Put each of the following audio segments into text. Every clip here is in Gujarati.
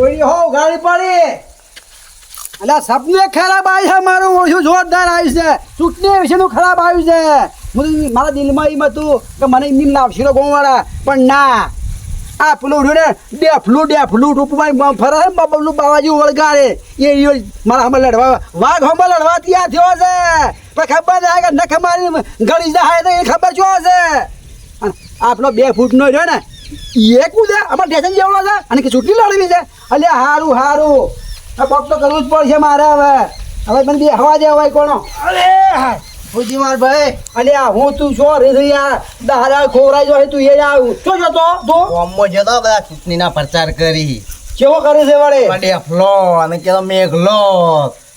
ઓય હો ગાડી પડી. અલા, સપને ખરાબ આવી છે, મારું ઓછું જોરદાર આવ્યું છે. ચૂંટણી વિશેનું ખરાબ આવ્યું છે. હું મારા દિલમાં એમ હતું કે મને એમ લાવશે ગોવાળા પણ ના. આ પેલું રહ્યું ને, ડેફલું ડેફલું ટૂંકમાં ફરે છે બબલું બાવાજી વળગાડે. એ ઈયો મારા હમણાં લડવા. વાઘ હમણાં લડવા ત્યાં થયો છે. પણ ખબર છે કે નખ મારી ગળી જાય તો એ ખબર શું હશે આપણો બે ફૂટનો રહ્યો ને એ છે? અમારે સ્ટેશન જેવડો છે અને કે ચૂંટણી લડવી છે? અલ્યા હારું હારું. આ પગ તો કરવું જ પડશે મારે હવે. હવે મને બે હવા દે હવાય કોનો. અરે હા ફૂજી માર ભાઈ અલ્યા હું તું છો રે યાર? દારા ખોરાઈ જો તું એ આવ. છો જો તો તો? અમ્મો જતો બધા ચૂંટણીના પ્રચાર કરી. કેવો કરે છે વળે? પડે ફ્લો અને કેલો મેઘલો.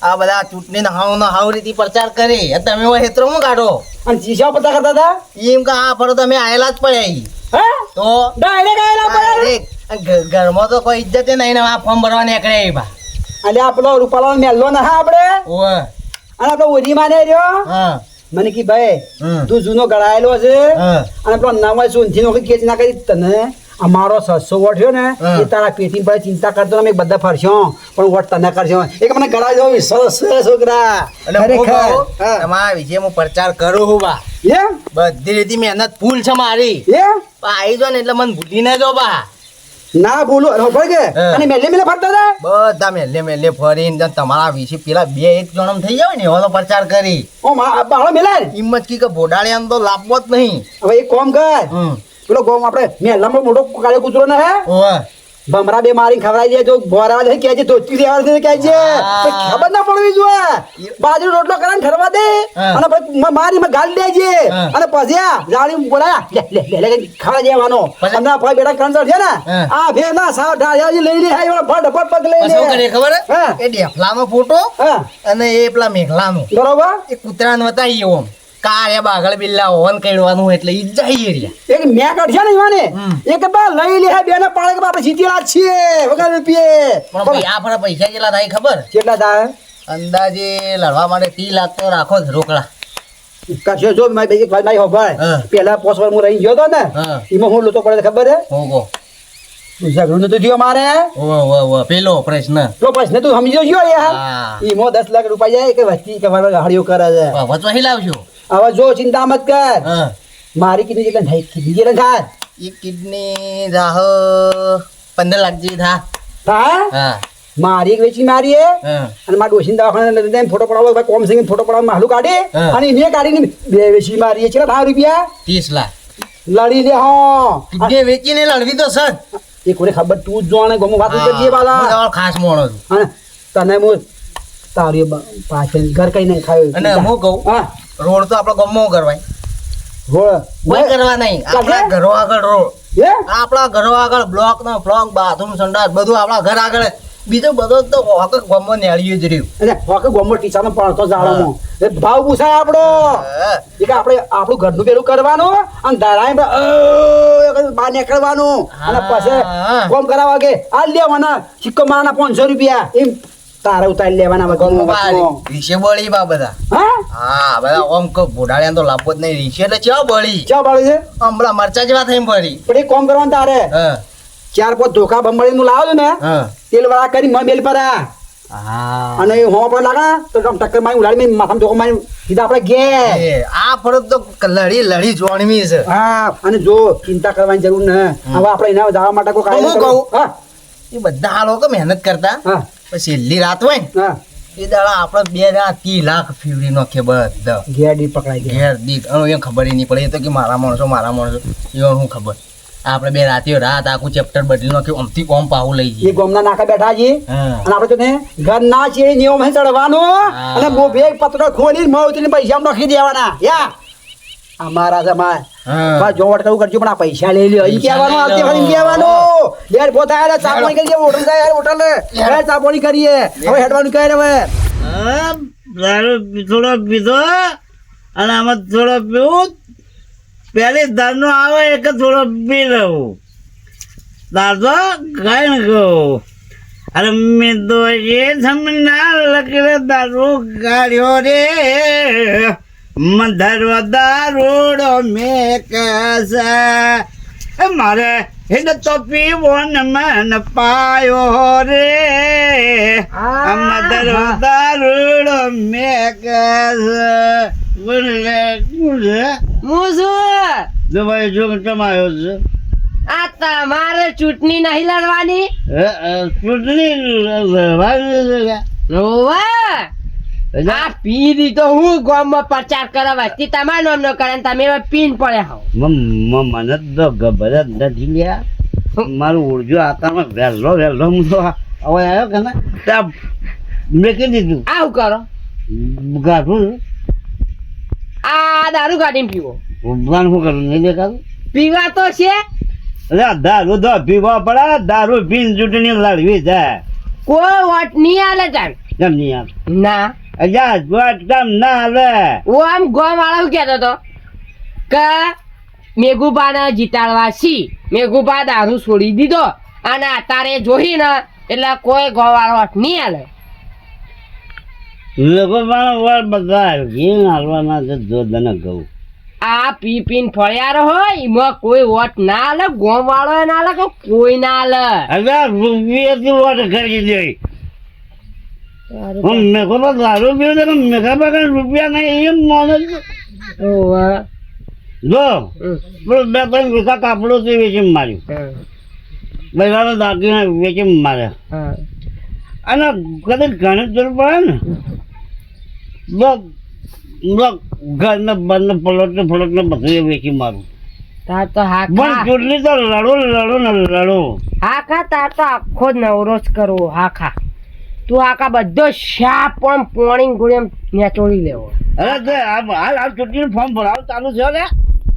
આ બધા ચૂંટણીના હાવ ના હાવ રીતિ પ્રચાર કરી. તમે હેતરો હું કાઢો? અને ચીસા પતા કરતા હતા? એમ કે આ ફરો તમે આયેલા જ પડ્યા તો ડાયરેક્ટ ઘરમાં તો કોઈ ઇજ્જત નહીં આ ફોર્મ ભરવા નીકળે બા. અલ્યા પેલો રૂપાલાલ મેલ્લો ના આપણે? ઓવે. અને આપણો ઓરી માને રહ્યો? હા. મને કી ભાઈ તું જૂનો ગળાયેલો છે? અને આપણો નવા સુનથી નો કેચ ના કરી તને? અમારો સસ્સો વોટ છે ને એ તારા પેટી પર ચિંતા કરતો અમે બધા ફરશો. પણ વોટ તને કરશો એક મને ગળા જો વિશ્વાસ છે છોકરા. ખરેખર? તમારા વિશે હું પ્રચાર કરું હું બા. એ બધી રીતે મહેનત ફૂલ છે મારી. એ આવી જો ને એટલે મને ભૂલી ના જો બા. ના બોલો ખબર કે અને મેલે મેલે ફરતા હતા? બધા મેલે મેલે ફરીને તમારા વિશે પેલા બે એક જણમ થઈ જાય ને એવો પ્રચાર કરી. ઓ મા બાળો મેલે હિંમત કી કે ભોડાળિયાને તો લાભવો જ નહીં. હવે એક કોમ કર. પેલો ગોમ આપણે મેલામાં મોટો કાળો કૂતરો ને હે? ભમરા બે મારી ખવડાઈ દે જો બોરાવા દે કે ધોતી દેવા દે કે ખબર ના પડવી જોઈએ બાજુ રોટલો કરીને ખરવા દે. અને પછી મારી માં ગાળ દેજે. અને પછી આ જાળી બોલા લે લે લે લે દેવાનો અને આ ભાઈ બેટા કંસર છે ને? આ ભે ના સાવ ઢાળિયા લઈ લે આયો ફટ ફટ પગ લઈ લે શું કરીએ ખબર. એ ડેફલાનો ફોટો અને એ પેલા મેઘલાનો. બરોબર? એ કૂતરાને બતાવીએ ઓમ. કાળે બાગળ બિલ્લા હોન કઈડવાનું એટલે ઈ જઈએ રહ્યા એક મેં કાઢશે ને ઈવાને? એક બા લઈ લે બેને પાડે કે આપણે જીતેલા છીએ વગર રૂપિયે. પણ ભાઈ આ પૈસા કેટલા થાય ખબર? કેટલા થાય? અંદાજે લડવા માટે ત્રીસ લાખ તો રાખો જ રોકડા. કશો જો મારી ભાઈ એક વાત મારી હોભાળ. પેલા પોસવર હું રહી ગયો તો ને એમાં હું લોતો પડે ખબર હે ઓગો ઝઘડું નતું થયો મારે. ઓ ઓ પેલો પ્રશ્ન. તો તું સમજો છો યાર. એમાં દસ લાખ રૂપિયા જાય કે વસ્તી કે મારે ગાડીઓ કરે છે. વચવા લાવજો હવે જો ચિંતા મત કર. મારી કિડની જેટલા થાય કિડની જેટલા થાય. એ કિડની રાહ પંદર લાખ જેવી થા. હા? મારી એક વેચી મારી અને મારા ડોશીને દવાખાને લઈને ફોટો પડાવો ભાઈ કોમ સિંગ ફોટો પડાવો માલું કાઢે. અને એને કાઢીને બે વેચી મારી છે ભાવ રૂપિયા? ત્રીસ લાખ. લડી લે હા. કિડની વેચીને લડવી તો સર. એ કોને ખબર તું જ જોણે ગમો વાત કરજે હું. બાલા ખાસ મોણો છું. તને હું તારી પાછળ ઘર કઈ નહીં ખાયું. અને હું કહું હા. રોડ તો આપણો ગમો કરવાય? રોડ? કોઈ કરવા નહીં. આપણા ઘરો આગળ રોડ. આપણા ઘરો આગળ બ્લોક નો બ્લોક બાથરૂમ સંડાસ બધું આપણા ઘર આગળ. બીજું બધું તો હોક ગમો નેળ્યું જ રહ્યું. અને હોકે ગોમો ટીચાનો પડતો જાળોમાં એ ભાવ પૂછાય આપણો. કે આપણે આપણું ઘરનું પેલું કરવાનું અને દાડાએ બહાર નીકળવાનું. અને પછી. કોમ કરાવવા કે આ લેવાના સિક્કો મારના પાંચસો રૂપિયા. એમ તારે ઉતારી લેવાના વચમાં, રીશે બળી બા બધા. હા? બધા ઓમ કો ભોડાળિયા તો લાભો જ નહીં. રીશે એટલે ચા બળી. ચા બળી છે? હમણાં મરચા જેવા થઈને ભરી પણ એ કોમ કરવાનું તારે. ચાર પોત ધોકા બંબળી નું લાવ્યો ને. તેલ વાળા કરી મ બેલ પર હા. અને હો પણ લાગા તો ટક્કર મારી ઉડાડી મેં માથામાં ધોકો મારી સીધા આપણે ગે આ ફરજ તો લડી લડી જોણવી છે. હા અને જો ચિંતા કરવાની જરૂર ન હવે આપણે એના જવા માટે કોઈ કામ કહું? હા. એ બધા લોકો મહેનત કરતા. પછી છેલ્લી રાત હોય ને એ દાડા આપણે બે હજાર ત્રી લાખ ફીવડી નાખીએ બધા. ઘેર ગયા. ઘેર દીધ અને ખબર નહીં પડે. એ તો કે મારા માણસો મારા માણસો. એ શું ખબર. આપણે બે રાતે રાત આખું ચેપ્ટર બદલી નાખ્યું અમથી કોમ પાવું લઈ જઈએ. ગોમના નાકા બેઠા છીએ અને આપણે તો ને ઘર ના છીએ નિયમ હે ચડવાનું. અને બો ભેગ પત્ર ખોલી મવતીને પૈસા નાખી દેવાના. યા. અમારા હા. બસ જોવટ કરવું કરજો પણ આ પૈસા લઈ લ્યો. અહીં કહેવાનું આવતી. કહેવાનું. પોતા ચાપણી કરીએ હોટલ જાય યાર હોટલ યાર ચાપણી કરીએ. હવે હેડવાનું કહે હવે. દારૂ થોડો પીધો અને આમાં થોડો પીવું. પેલી દારૂ આવે એક થોડો પી લઉં. દાદો કઈ ન કહું અરે મેં તો એ સમના લખેલો દારૂ કાઢ્યો રે. મધરવા દારૂડો મેં કસા એ મારે હિડ તો પીવોન મન પાયો રે. અમદર દારૂડો મેક ગુલે ગુલે હું છું જો તમાયો છે. આ તમારે ચૂંટણી નહીં લડવાની? ચૂંટણી લડવાની રોવા! આ પી દીધો હું ગામમાં પ્રચાર કરવા તે તમારા કરે ને તમે એવા પીન પડે હોવ મ- મ- મને તો ખબર જ નથી લ્યા. મારું ઉર્જો આતામાં વહેલો વહેલો હું તો હવે આવ્યો કે ને? ત્યાં મેકી દીધું. આવું કરો? ગાઠું આ દારૂ કાઢીને પીવો. ભગવાન શું કરું નહીં દેખાતું? પીવા તો છે. અરે દારૂ તો પીવા પડે દારૂ પીને ચૂંટણી લડવી જાય કોઈ વોટ નહીં આલે તાર. કેમ નહીં યાર ના. અજા જોટ કામ ના આવે. હું આમ ગોમ વાળા કહેતો હતો કે મેઘુબાને જીતાડવા છી. મેઘુબા દારૂ છોડી દીધો. અને અત્યારે જોઈ ને એટલે કોઈ ગો વાળો નહીં હાલે. લોકો પણ વાર બધા ઘીન હાલવાના છે જો ગૌ આ પી પીન ફળ્યા હોય એમાં કોઈ વોટ ના આલે ગોમ વાળો ના હાલે કે કોઈ ના હાલે? હવે રૂપિયાથી વોટ કરી દે મેં તો દારૂ પીવું છે મેં પાસે રૂપિયા નહીં એમ માને જો. પેલું બે ત્રણ રૂપિયા કાપડું થી વેચી માર્યું. બધાને દાગીને વેચી માર્યા. અને કદાચ ઘણી જરૂર પડે ને. બસ બસ ઘરને બંને પલોટને બધું વેચી મારું. તાર તો હા પણ ચૂંટણી તો લડો લડો ને લડો. હા ખા તાર તો આખો નવરો જ કરવો હા ખા તું આખા બધો શાપ પણ પોણી ગુણી એમ નેચોડી લેવો. અરે આ હાલ હાલ ચૂંટણી ફોર્મ ભરાવ ચાલુ છે ને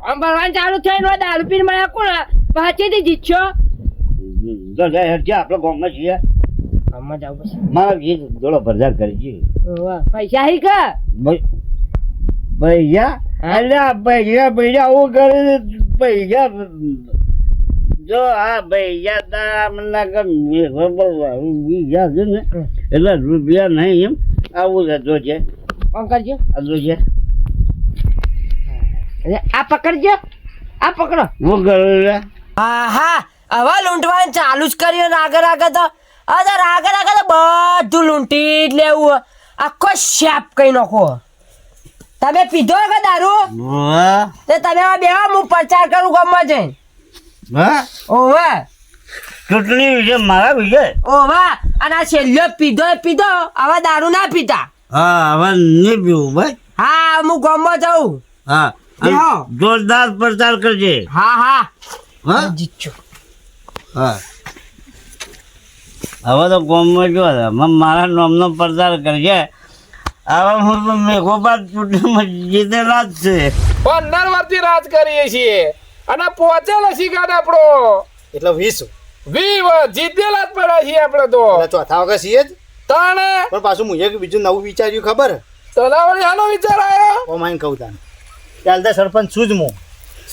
આમ ભરવાનું ચાલુ થઈને હોય દારૂ પીને મળ્યા કોણ? પાછી જીતશો? આપણે ગામમાં છીએ. આમાં જાવ બસ મારા ગીત જોડો પ્રચાર કરી. પૈસા હી કે? ભૈયા? અલ્યા ભૈયા ભૈયા હું કરે ભૈયા જો આ ભૈયા તા મને ગમે બીજા છે ને એટલે રૂપિયા નહીં એમ આવું જતો છે પકડજો કરજો? આ જો છે આ પકડજો આ પકડો. હું કરું હા હા હવે લૂંટવાનું ચાલુ જ કર્યું ને આગળ આગળ તો. અરે આગળ આગળ તો બધું લૂંટી જ લેવું. આખો શેપ કઈ નાખો. તમે પીધો કે દારૂ? તે તમે બે હું પ્રચાર કરું ગામમાં જઈને. હા? ઓવે. ચૂંટણી વિશે મારા વિશે? ઓવે. અને આ છેલ્લો પીધો પીધો. હવે દારૂ ના પીતા હા હવે નહીં પીવું ભાઈ. હા હું ગામમાં જાઉં. હા જોરદાર પ્રચાર કરજે. હા હા. હા? હા હવે તો ગામમાં જો મારા નામનો પ્રચાર કરજે. હવે હું મેઘોબાદ ચૂંટણીમાં જીતેલા જ છે. પંદર વર્ષથી રાજ કરીએ છીએ. અને પહોંચેલો શિકાર આપણો. એટલે વીસ વી વર્ષ જીતેલા જ પડ્યા છીએ આપણે તો. ચોથા વખત છીએ જ? તાણે? પણ પાછું હું એક બીજું નવું વિચાર્યું ખબર? તલાવડી હાલો વિચાર આવ્યો ઓ માઈન કહું તાને ચાલતા સરપંચ છું જ હું.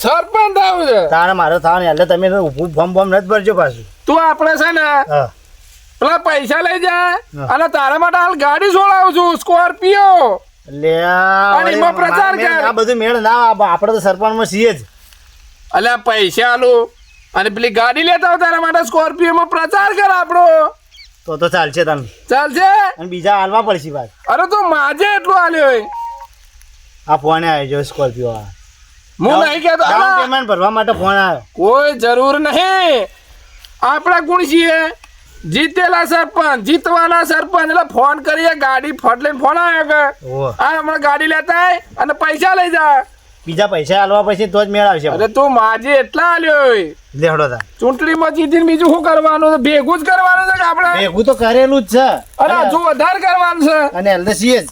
સરપંચ આવું છે? તાણે મારે થવાનું એટલે તમે ઊભું ફોર્મ બોમ નથી ભરજો પાછું. તું આપણે છે ને પેલા પૈસા લઈ જા અને તારા માટે હાલ ગાડી છોડાવું છું સ્કોર્પિયો. લે આ બધું મેળ ના. આપણે તો સરપંચમાં છીએ જ. અલ્યા પૈસા આલું. અને પેલી ગાડી લેતા આવ તારા માટે સ્કોર્પિયોમાં પ્રચાર કર આપણો તો તો ચાલશે તને. ચાલશે? અને બીજા હાલવા પડશે વાત અરે તો માજે એટલું આલ્યો હોય. આ ફોને આવ્યો જો સ્કોર્પિયો આ હું નહીં કહેતો. ડાઉન પેમેન્ટ ભરવા માટે ફોન આવ્યો કોઈ જરૂર નહીં. આપણે ગુણ છીએ. જીતેલા સરપંચ જીતવાના સરપંચ. એટલે ફોન કરીએ ગાડી ફટ લઈને ફોન આવ્યો કે. આ હમણાં ગાડી લેતા અને પૈસા લઈ જા. બીજા પૈસા આલવા પછી તો જ મેળ આવશે અરે તું માજે એટલા આલ્યો લેહડો તા. ચૂંટણીમાં જીતીને બીજું શું કરવાનું છે? ભેગું જ કરવાનું છે કે આપણે? ભેગું તો કરેલું જ છે. અરે હજુ વધારે કરવાનું છે. અને એટલે છીએ જ.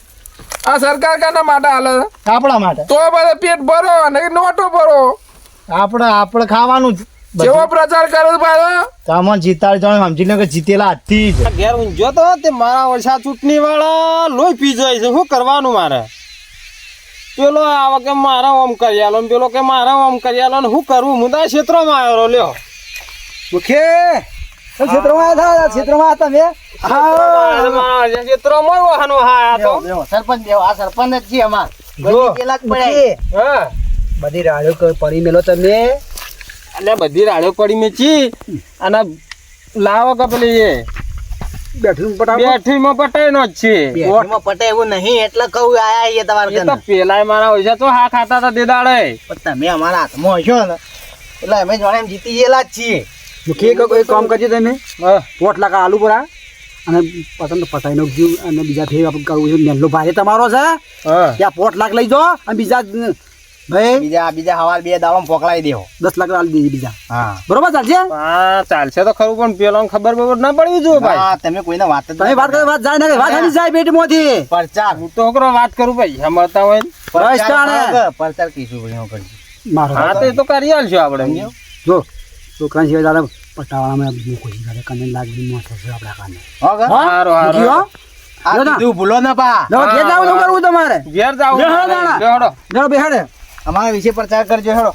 આ સરકાર કાના માટે હાલે આપણા માટે. તો બધા પેટ ભરો અને નોટો ભરો. આપણે આપણે ખાવાનું જ. જેવો પ્રચાર કરો છો ભાઈ કામમાં જીતાડ જણ સમજી લો કે જીતેલા હતી જ. ઘેર ઊંઝો તો તે મારા ઓછા ચૂંટણી વાળા લોહી પી જાય છે. શું કરવાનું મારે? પેલો આવો કે મારે ઓમ કરી આલો પેલો કે મારે ઓમ કરી આલો ને શું કરવું હું તો આ ક્ષેત્રમાં આવ્યો લ્યો. મુખે ક્ષેત્રમાં આવ્યા હતા ક્ષેત્રમાં હતા. મેં હા ક્ષેત્રમાં વાહન વહાયા તો સરપંચ દેવો આ સરપંચ જ છે અમાર બધી રાડો પડી મેલો તમે. એટલે બધી રાડ્યો પડી મેચી. અને લાવો કે પેલી એ. પટાવ. જ છે. બેઠીમાં પટે એવું નહીં એટલે કહું આયા એ તમારે એ તો પેલાય મારા તો હા ખાતા હતા દેદાડે પણ તમે અમારા હાથમાં હશો ને એટલે અમે જોડે એમ જીતી ગયેલા જ છીએ. મુખી એક એક કામ કરજો તમે. પોટ લાખ આલુ પડા અને પતંગ પટાઈ નાખજો અને બીજા ફેર આપણે કરવું છે. મેલ્લો ભાઈ તમારો છે. ત્યાં પોટ લાખ લઈ જાઓ અને બીજા ભાઈ? બીજા બીજા હવાર બે દાવામાં પોકલાઈ દેવો દસ લાખ આલી દેજે બીજા. હા. બરોબર ચાલશે? હા ચાલશે તો ખરું પણ પેલો ખબર બબર ના પડવી જોઈએ ભાઈ. હા, તમે કોઈને વાત તમે વાત કરો વાત જાય ને વાત હાલી જાય પેટ મોથી પરચાર. હું તો કરો વાત કરું ભાઈ સમજતા હોય પરચાર. પ્રચાર કીશું ભાઈ હું કરી મારો હા તો એ તો કરી આલશું આપણે. જો છોકરા સિવાય દાદા પટાવાળામાં મૂકો છે દાદા કને લાગી મોટો થશે આપણા કાને? હારું, હારું. આ ભૂલો ના પા. ઘેર જાવ શું કરવું તમારે? ઘેર જાવ બેહો બેહડો બેહાડે અમારા વિશે પ્રચાર કરજો હેડો.